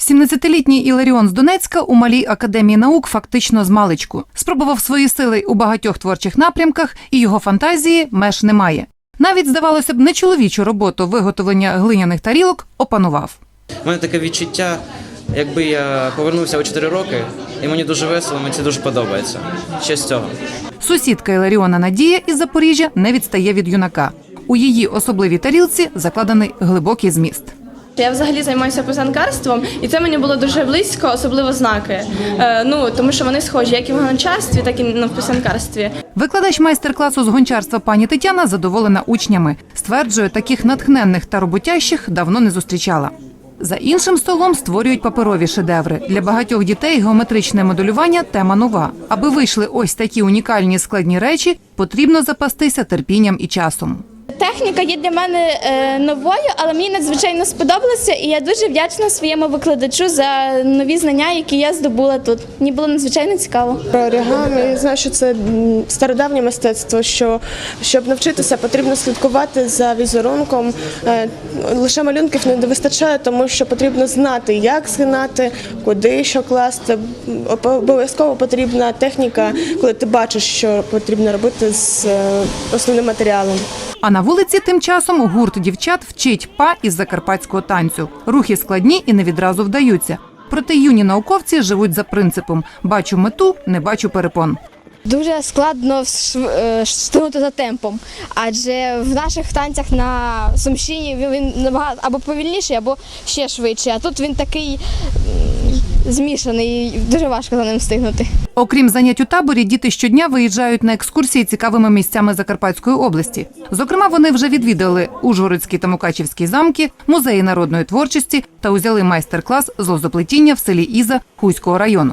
17-літній Іларіон з Донецька у малій академії наук фактично з маличку. Спробував свої сили у багатьох творчих напрямках, і його фантазії меж немає. Навіть, здавалося б, нечоловічу роботу виготовлення глиняних тарілок опанував. У мене таке відчуття, якби я повернувся у 4 роки, і мені дуже весело, мені це дуже подобається. Ще з цього. Сусідка Іларіона Надія із Запоріжжя не відстає від юнака. У її особливій тарілці закладений глибокий зміст. Я взагалі займаюся писанкарством, і це мені було дуже близько, особливо знаки. Е, ну тому що вони схожі як і в гончарстві, так і в писанкарстві. Викладач майстер-класу з гончарства пані Тетяна задоволена учнями. Стверджує, таких натхненних та роботящих давно не зустрічала. За іншим столом створюють паперові шедеври. Для багатьох дітей геометричне моделювання тема нова. Аби вийшли ось такі унікальні складні речі, потрібно запастися терпінням і часом. Техніка є для мене е, новою, але мені надзвичайно сподобалося, і я дуже вдячна своєму викладачу за нові знання, які я здобула тут. Мені було надзвичайно цікаво. Про оригамі я знаю, що це стародавнє мистецтво. Що щоб навчитися, потрібно слідкувати за візерунком. Е, Лише малюнків не вистачає, тому що потрібно знати, як згинати, куди що класти. Обов'язково потрібна техніка, коли ти бачиш, що потрібно робити з е, основним матеріалом. А на вулиці тим часом гурт дівчат вчить па із закарпатського танцю. Рухи складні і не відразу вдаються. Проте юні науковці живуть за принципом: бачу мету, не бачу перепон. Дуже складно е, за темпом, адже в наших танцях на Сумщині він- набагато або повільніший, або ще швидший. А тут він такий змішаний, дуже важко за ним встигнути. Окрім занять у таборі, діти щодня виїжджають на екскурсії цікавими місцями Закарпатської області. Зокрема, вони вже відвідали Ужгородські та Мукачівські замки, музеї народної творчості та узяли майстер-клас з лозоплетіння в селі Іза Хуйського району.